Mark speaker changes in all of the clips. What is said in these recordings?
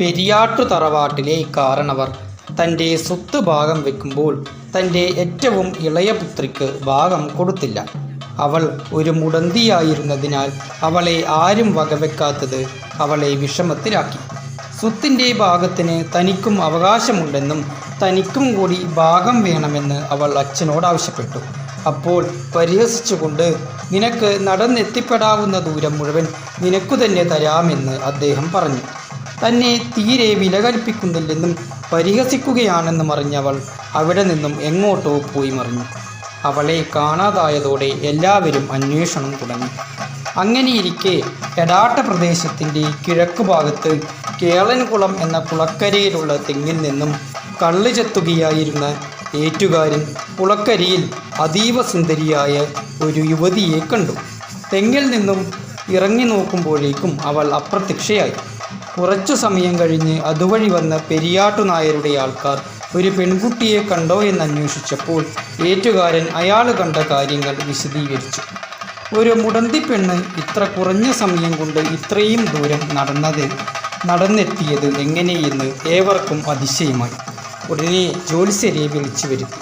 Speaker 1: പെരിയാട്ടു തറവാട്ടിലെ കാരണവർ തന്റെ സ്വത്ത് ഭാഗം വെക്കുമ്പോൾ തന്റെ ഏറ്റവും ഇളയ പുത്രിക്ക് ഭാഗം കൊടുത്തില്ല. അവൾ ഒരു മുടന്തിയായിരുന്നതിനാൽ അവളെ ആരും വകവെക്കാത്തത് അവളെ വിഷമത്തിലാക്കി. സ്വത്തിന്റെ ഭാഗത്തിന് തനിക്കും അവകാശമുണ്ടെന്നും തനിക്കും കൂടി ഭാഗം വേണമെന്ന് അവൾ അച്ഛനോട് ആവശ്യപ്പെട്ടു. അപ്പോൾ പരിഹസിച്ചുകൊണ്ട് നിനക്ക് നടന്നെത്തിപ്പെടാവുന്ന ദൂരം മുഴുവൻ നിനക്കു തന്നെ തരാമെന്ന് അദ്ദേഹം പറഞ്ഞു. തന്നെ തീരെ വില കൽപ്പിക്കുന്നില്ലെന്നും പരിഹസിക്കുകയാണെന്നും അറിഞ്ഞവൾ അവിടെ നിന്നും എങ്ങോട്ടോ പോയി മറിഞ്ഞു. അവളെ കാണാതായതോടെ എല്ലാവരും അന്വേഷണം തുടങ്ങി. അങ്ങനെയിരിക്കെ എടാട്ട പ്രദേശത്തിന്റെ കിഴക്കുഭാഗത്ത് കേളൻകുളം എന്ന കുളക്കരയിലുള്ള തെങ്ങിൽ നിന്നും കള്ളു ചെത്തുകയായിരുന്ന ഏറ്റുകാരൻ കുളക്കരിയിൽ അതീവ സുന്ദരിയായ ഒരു യുവതിയെ കണ്ടു. തെങ്ങിൽ നിന്നും ഇറങ്ങി നോക്കുമ്പോഴേക്കും അവൾ അപ്രത്യക്ഷയായി. കുറച്ചു സമയം കഴിഞ്ഞ് അതുവഴി വന്ന പെരിയാട്ടു നായരുടെ ആൾക്കാർ ഒരു പെൺകുട്ടിയെ കണ്ടോ എന്ന് അന്വേഷിച്ചപ്പോൾ ഏറ്റുകാരൻ അയാൾ കണ്ട കാര്യങ്ങൾ വിശദീകരിച്ചു. ഒരു മുടന്തി പെണ്ണ് ഇത്ര കുറഞ്ഞ സമയം കൊണ്ട് ഇത്രയും ദൂരം നടന്നത് നടന്നെത്തിയത് എങ്ങനെയെന്ന് ഏവർക്കും അതിശയമായി. ഉടനെ ജ്യോത്സ്യരെ വിളിച്ചു വരുത്തി.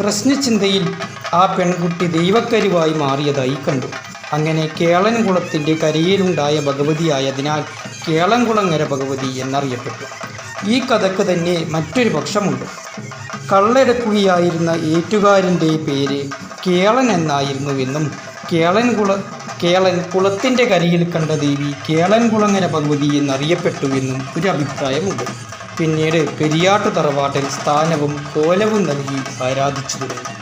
Speaker 1: പ്രശ്നചിന്തയിൽ ആ പെൺകുട്ടി ദൈവക്കരുവായി മാറിയതായി കണ്ടു. അങ്ങനെ കേളൻകുളത്തിന്റെ കരയിലുണ്ടായ ഭഗവതിയായതിനാൽ കേളൻകുളങ്ങര ഭഗവതി എന്നറിയപ്പെട്ടു. ഈ കഥക്ക് തന്നെ മറ്റൊരു പക്ഷമുണ്ട്. കള്ളെടുക്കുകയായിരുന്ന ഏറ്റുകാരന്റെ പേര് കേളൻ എന്നായിരുന്നുവെന്നും കേളൻകുള കേളൻ കുളത്തിന്റെ കരയിൽ കണ്ട ദേവി കേളൻകുളങ്ങര ഭഗവതി എന്നറിയപ്പെട്ടു എന്നും ഒരു അഭിപ്രായമുണ്ട്. പിന്നീട് പെരിയാട്ടു തറവാട്ടിൽ സ്ഥാനവും കോലവും നൽകി ആരാധിച്ചു തുടങ്ങി.